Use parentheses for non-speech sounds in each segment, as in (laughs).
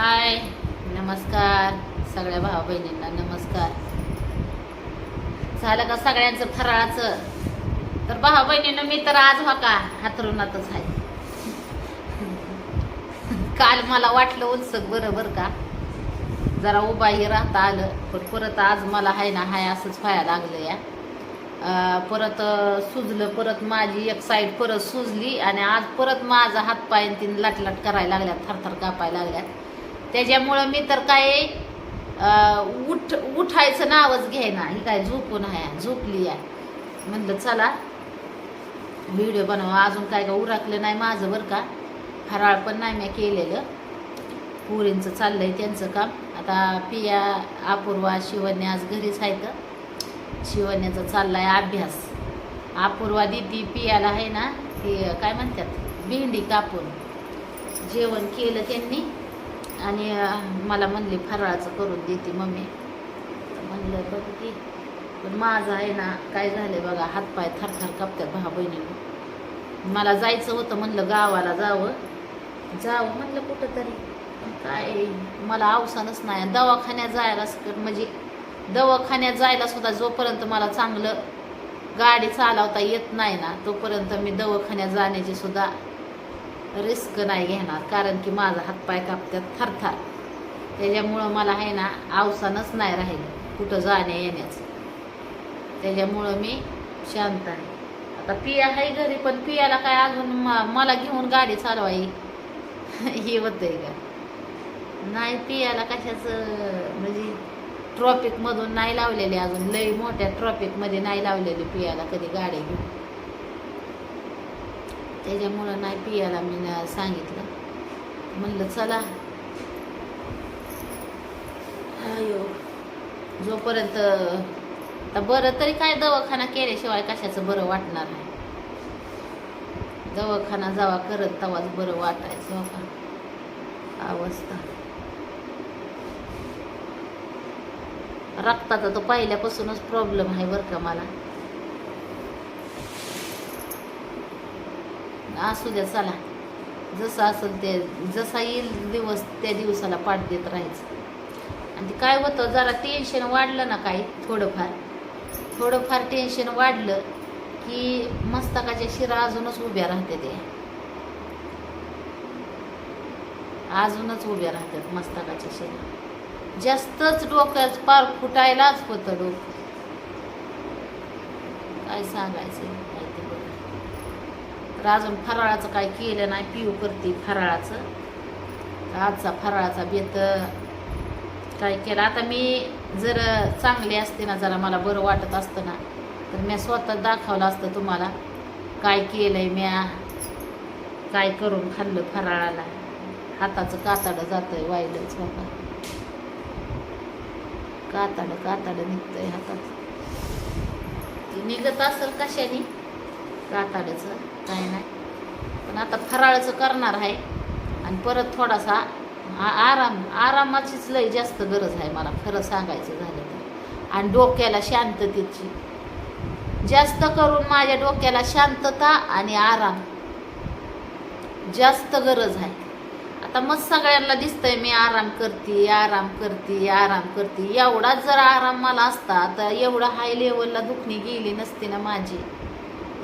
हाय नमस्कार. सगळ्या भावा बहिणींना नमस्कार. झालं का सगळ्यांचं फराळाचं? तर भावा बहिणीनं मी तर आज हो का हातरुणातच आहे. काल मला वाटलं उत्सुक बरोबर का? जरा उभाही राहता आलं पण परत आज मला हाय ना हाय असंच व्हायला लागलं या परत सुजलं परत माझी एक साईड परत सुजली आणि आज परत माझा हातपाय आणि तीन लाटलाट करायला लागल्यात थरथर कापायला लागल्यात. त्याच्यामुळं मी तर काय उठ उठायचं नावच घेईना ही काय झोपून आहे झोपली आहे. म्हणलं चला व्हिडिओ बनवा. अजून काय का उरकलं नाही माझं बरं का. फराळ पण नाही मी केलेलं. पुरींचं चाललंय त्यांचं काम. आता पिया अपूर्वा शिवन्य आज घरीच आहे तर. शिवण्याचा चाललाय अभ्यास. अपूर्वा दिदी पियाला आहे ना ते काय म्हणतात? भेंडी कापून. जेवण केलं त्यांनी. आणि मला म्हणली फराळाचं करून देते मम्मी. म्हणलं बघ की पण माझं आहे ना काय झालं बघा हातपाय थरथर कापतात भा बहिणी मला जायचं होतं म्हणलं गावाला जावं. जावं? म्हणलं कुठं तरी काय मला अवसानच नाही. दवाखान्यात जायला म्हणजे दवाखान्यात जायला सुद्धा जोपर्यंत मला चांगलं गाडी चालवता येत नाही ना तोपर्यंत मी दवाखान्यात जाण्याची सुद्धा रिस्क नाही घेणार कारण की माझा हातपाय कापत्यात थरथर. त्याच्यामुळं मला आहे ना आवसानच नाही राहिलं कुठं जाण्या येण्याचं. त्याच्यामुळं मी शांत आहे. आता पिया आहे घरी पण पियाला काय अजून मला घेऊन गाडी चालवाई. हे होतंय का? नाही पियाला कशाचं म्हणजे ट्रॉफिकमधून नाही लावलेली अजून. लई मोठ्या ट्रॉफिकमध्ये नाही लावलेली पियाला कधी गाडी घेऊन. त्याच्यामुळं नाही पियाला मी ना सांगितलं. म्हणलं चला. अयो जोपर्यंत आता बरं तरी काय दवाखाना केल्याशिवाय कशाचं बरं वाटणार नाही. दवाखाना जावा करत तवाच बरं वाटायचं हो का? अवस्था. रक्ताचा तो पहिल्यापासूनच प्रॉब्लेम आहे बरं का मला. असू द्या चला. जसं असेल ते जसा येईल दिवस त्या दिवसाला पाठ देत राहायचं. आणि ते काय होतं जरा टेन्शन वाढलं ना काही थोडंफार. थोडंफार टेन्शन वाढलं की मस्तकाच्या शिरा अजूनच उभ्या राहते ते अजूनच उभ्या राहतात मस्तकाच्या शिरा. जास्तच डोक्यात पार फुटायलाच होतं डोकं. काय सांगायचं? तर अजून फराळाचं काय केलं नाही पिऊ करते फराळाचं. आजचा फराळाचा बेत काय केलं? आता मी जर चांगली असते ना जरा मला बरं वाटत असतं ना तर मी स्वतः दाखवलं असतं तुम्हाला काय केलंय म्या काय करून खाल्लं फराळाला. हाताचं काताडं जातंय वाईलच बाबा. काताडं काताडं निघतंय हातात ते निघत असेल कशाने? काताड्याचं काय नाही. पण आता फराळाचं करणार आहे. आणि परत थोडासा आराम आरामाचीच लय जास्त गरज आहे मला खरं सांगायचं झालं तर. आणि डोक्याला शांततेची. जास्त करून माझ्या डोक्याला शांतता आणि आराम जास्त गरज आहे. आता मग सगळ्यांना दिसतंय मी आराम करते आराम करते आराम करते. एवढाच जर आराम मला असता तर एवढा हाय लेवलला दुखणी गेली नसती ना माझी.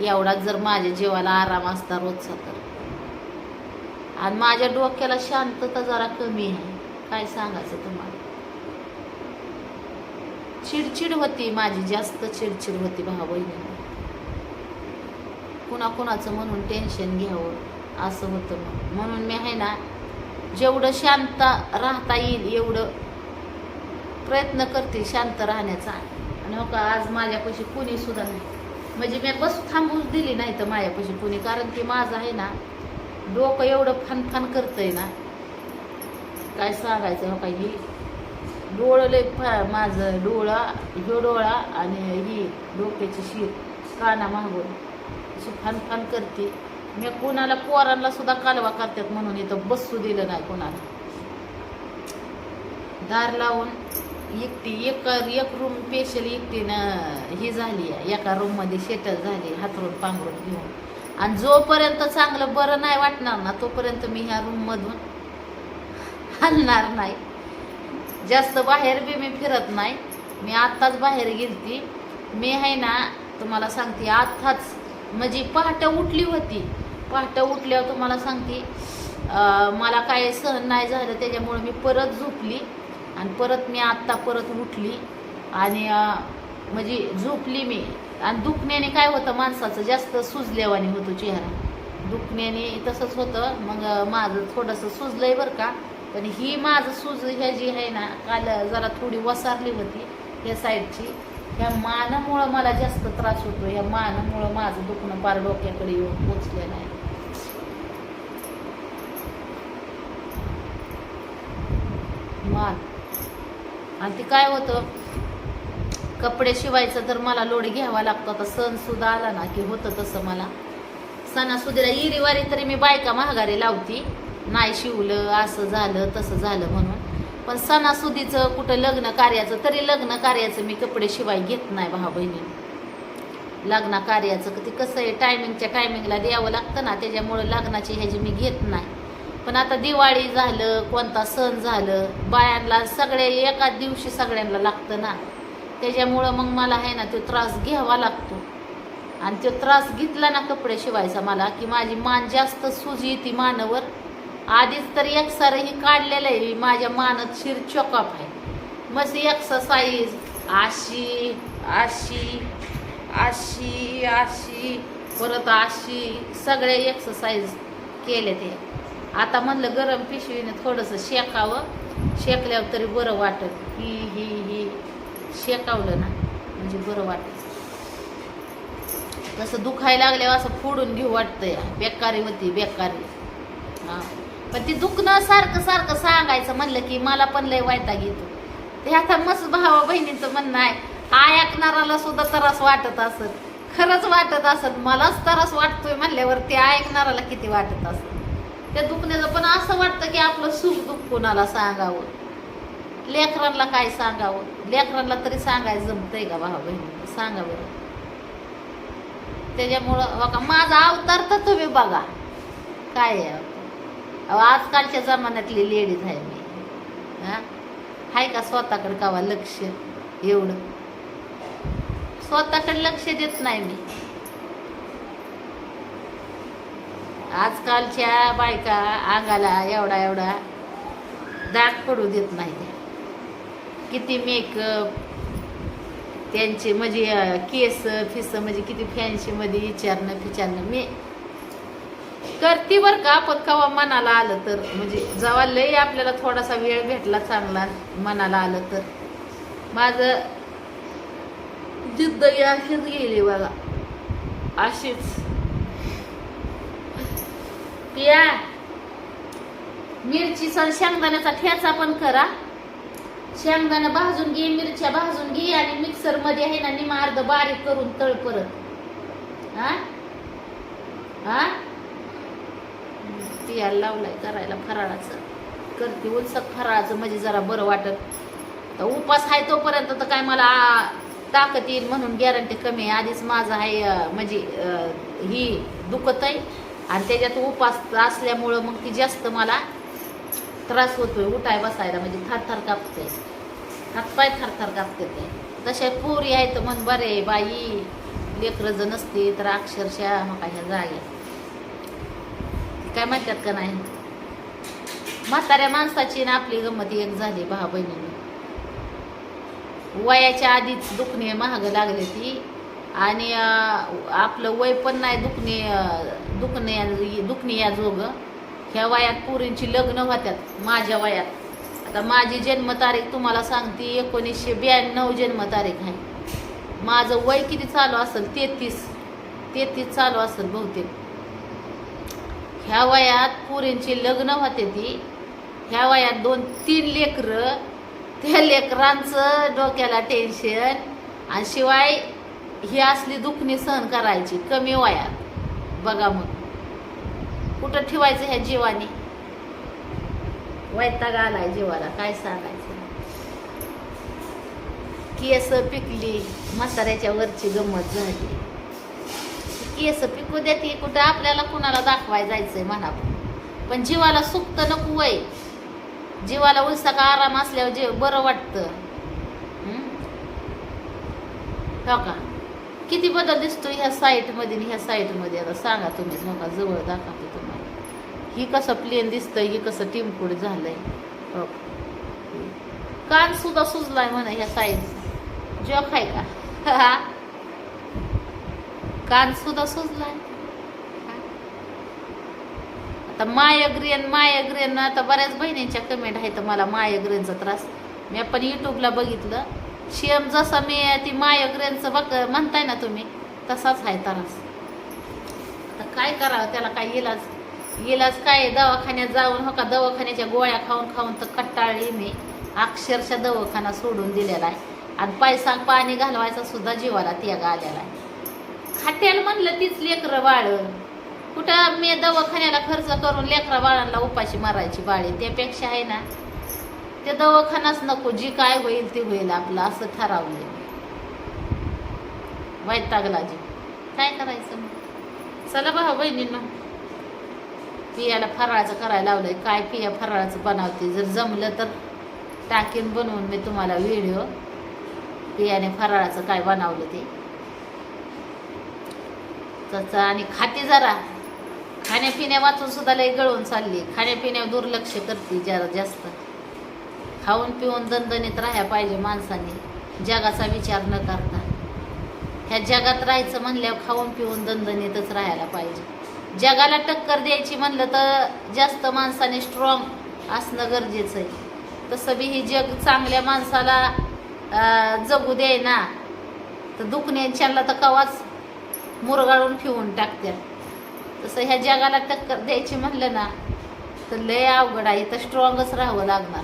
एवढाच जर माझ्या जीवाला आराम असता रोजचा तर. आणि माझ्या डोक्याला शांतता जरा कमी आहे. काय सांगायचं तुम्हाला? चिडचिड होती माझी जास्त चिडचिड होती भाऊ बहिणी कुणाकुणाचं म्हणून टेन्शन घ्यावं असं होतं मग. म्हणून मी आहे ना जेवढं शांत राहता येईल एवढं प्रयत्न करते शांत राहण्याचा. आणि हो का आज माझ्यापाशी कुणी सुद्धा नाही. म्हणजे मी बस थांबूच दिली नाही तर मायापाशी कुणी कारण की माझं आहे ना डोकं एवढं फनफन करतंय ना. काय सांगायचं हो काही डोळं लय फा माझं डोळा ह्यो डोळा आणि ही डोक्याची शीर काना मागून अशी फनफन करते. मी कोणाला पोरांना सुद्धा कालवा करतात म्हणून इथं बसू दिलं नाही कोणाला. दार लावून एकटी एक एक रूम स्पेशल एकटीनं ही झाली आहे. एका रूममध्ये सेटल झाली हातरून पांघरून घेऊन. आणि जोपर्यंत चांगलं बरं नाही वाटणार ना तोपर्यंत मी ह्या रूममधून हलणार नाही. जास्त बाहेर बी मी फिरत नाही. मी आत्ताच बाहेर गेलती. मी आहे ना तुम्हाला सांगते आत्ताच म्हणजे पहाटं उठली होती. पहाटं उठल्यावर तुम्हाला सांगते मला काय सहन नाही झालं त्याच्यामुळे मी परत झोपली. आणि परत मी आत्ता परत उठली आणि म्हणजे झोपली मी. आणि दुखण्याने काय होतं माणसाचं जास्त सुजल्यावानी होतो चेहरा. दुखण्याने तसंच होतं मग माझं थोडंसं सुजलंय बरं का. पण ही माझं सूज ह्या जी आहे ना काल जरा थोडी वसारली होती ह्या साईडची. ह्या मानामुळं मला जास्त त्रास होतो ह्या मानामुळं माझं दुखणं पार डोक्याकडे येऊन पोचलेलं आहे. मान आणि ते काय होतं? कपडे शिवायचं तर मला लोड घ्यावा लागतो. आता सणसुद्धा आला ना की होतं तसं मला. सणासुदीला इरीवारी तरी मी बायका महागारी लावती. नाही शिवलं असं झालं तसं झालं म्हणून. पण सणासुदीचं कुठं लग्न कार्याचं तरी लग्न कार्याचं मी कपडे शिवाय घेत नाही भाऊ बहिणी. लग्न कार्याचं ते कसं आहे टायमिंगच्या टायमिंगला द्यावं लागतं ना त्याच्यामुळं लग्नाची ह्याची मी घेत नाही. पण आता दिवाळी झालं कोणता सण झालं बायांना सगळे एकाच दिवशी सगळ्यांना लागतं ना. त्याच्यामुळं मग मला आहे ना तो त्रास घ्यावा लागतो. आणि तो त्रास घेतला ना कपडे शिवायचा मला की माझी मान जास्त सुजी येते मानावर. आधीच तर एकसारंही काढलेलं आहे माझ्या मानात शिर चोकाप आहे. मस्त एक्सरसाइज अशी अशी अशी अशी परत अशी सगळे एक्सरसाइज केले ते. आता म्हणलं गरम पिशवीने थोडंसं शेकावं. शेकल्यावर तरी बरं वाटत. ही ही ही. शेकावलं ना म्हणजे बरं वाटत. तसं दुखायला लागल्यावर असं फोडून घेऊ वाटतंय. बेकारी होती बेकारी. हां. पण ती दुखणं सारखं सारखं सांगायचं म्हणलं की मला पण लय वैताग घेतो. ते आता मस्त भावा बहिणीचं म्हणणं आहे हा ऐकणाराला सुद्धा त्रास वाटत असत खरंच वाटत असत मलाच त्रास वाटतोय म्हणल्यावर ते ऐकणाराला किती वाटत असत त्या दुखण्याचं. पण असं वाटतं की आपलं सुख दुःख कोणाला सांगावं? लेकरांना काय सांगावं? लेकरांना तरी सांगायचं जमतंय का भावा बहिणी? सांगा बरं. त्याच्यामुळं बघा माझा अवतार तर तुम्ही बघा. काय आहे अहो आजकालच्या जमान्यातली लेडीज आहे मी. हां? आहे का स्वतःकडे कावा लक्ष? एवढं. स्वतःकडे लक्ष देत नाही मी. आजकालच्या बायका अंगाला एवढा एवढा दाग पडू देत नाही किती मेकअप त्यांचे म्हणजे केस फिस म्हणजे किती फॅन्सीमध्ये विचारणं फिचारणं. मी करते बरं का पण कवा मनाला आलं तर. म्हणजे जेव्हा लय आपल्याला थोडासा वेळ भेटला चांगला मनाला आलं तर. माझं जिद्दगी अशीच गेली बघा. अशीच. पिया मिरची शेंगदाण्याचा ठेचा पण करा. शेंगदाणा भाजून घे मिरच्या भाजून घे आणि मिक्सरमध्ये आहे ना निमा अर्ध बारीक करून तळ परत. हा? हा? पियाला लावलाय करायला फराळाचं. करते उलसक फराळाचं म्हणजे जरा बरं वाटत. तर उपास आहे तोपर्यंत तर काय मला ताकद येईल म्हणून गॅरंटी कमी आहे. आधीच माझं आहे म्हणजे ही दुखत आहे आणि त्याच्यात उपास असल्यामुळं मग ती जास्त मला त्रास होतोय उठाय बसायला. म्हणजे थरथर कापते. हातपाय थरथर कापते ते. तशा पोरी आहेत म्हण बरे बाई लेकरं जर नसते तर अक्षरशः मग ह्या जागे. काय म्हणतात का नाही? म्हाताऱ्या माणसाची ना आपली गंमत एक झाली भावा बहिणीने. वयाच्या आधीच दुखणे महाग लागले ती. आणि आपलं वय पण नाही दुखणे दुखणे दुखणे या जोग. ह्या वयात पोरींची लग्न होत्यात माझ्या वयात. आता माझी जन्मतारीख तुम्हाला सांगते एकोणीसशे ब्याण्णव जन्मतारीख आहे. माझं वय किती चालू असेल? तेहतीस. तेहतीस चालू असेल बहुतेक. ह्या वयात पोरींची लग्न होते ती. ह्या वयात दोन तीन लेकरं. त्या लेकरांचं डोक्याला टेन्शन आणि शिवाय ही असली दुखणी सहन करायची कमी वयात. बघा मग. कुठं ठेवायचं ह्या जीवाने? वैताग आलाय जीवाला काय सांगायचं? केस पिकली म्हाताऱ्याच्या वरची गंमत झाली. केस पिकू देते कुठं आपल्याला कुणाला दाखवाय जायचंय म्हणा. पण जीवाला सुख तर नको वय. जीवाला उत्साह आराम असल्यावर जे बरं वाटतं. हो का? किती बदल दिसतो ह्या साईटमध्ये ह्या साईटमध्ये आता सांगा तुम्हीच नका जवळ दाखवते तुम्हाला. ही कसं प्लेन दिसतंय ही कसं टिमकूड झालंय? हो. कान सुद्धा सुजलाय म्हणा ह्या साईड जॉक आहे का? (laughs) कान सुद्धा सुजलाय. आता मायग्रेन मायग्रेन आता बऱ्याच बहिणींच्या कमेंट आहेत मला मायग्रेनचा त्रास. मी आपण युट्यूबला बघितलं. शेम जसा मी ती मायग्रेनचं बघ म्हणताय ना तुम्ही तसाच आहे तरास. आता काय करावं त्याला काय इलाज? इलाज काय दवाखान्यात जाऊन हो का? दवाखान्याच्या गोळ्या खाऊन खाऊन तर कट्टाळली मी. अक्षरशः दवाखाना सोडून दिलेला आहे. आणि पैसा पाणी घालवायचा सुद्धा जीवाला त्याग आलेला आहे. खाट्याला म्हणलं तीच लेकरं बाळ. कुठं मी दवाखान्याला खर्च करून लेकरा बाळांना उपाशी मारायची बाळी? त्यापेक्षा आहे ना ते दवाखानाच नको जी काय होईल ती होईल आपलं असं ठरवलंय वैतागला जी काय करायचं मग? चला बा बहिणींना. पियाला फराळाचं करायला लावलंय. काय पिया फराळाचं बनवते? जर जमलं तर टाकीन बनवून मी तुम्हाला व्हिडिओ. पियाने फराळाचं काय बनवलं ते? त्याचं आणि खाते जरा. खाण्यापिण्या वाचून सुद्धा लय गळून चालली. खाण्यापिण्यावर दुर्लक्ष करते जरा जास्त. खाऊन पिऊन दणदणीत राहायला पाहिजे माणसाने. जगाचा विचार न करता. ह्या जगात राहायचं म्हणल्यावर खाऊन पिऊन दणदणीतच राहायला पाहिजे. जगाला टक्कर द्यायची म्हणलं तर जास्त माणसाने स्ट्रॉंग असणं गरजेचं आहे. तसं बी ही जग चांगल्या माणसाला जगू दे ना तर दुखण्याच्याला तर कवाच मुरगाळून ठेवून टाकतात तसं ह्या जगाला टक्कर द्यायची म्हणलं ना तर लय अवघड आहे. तर स्ट्रॉंगच राहावं लागणार.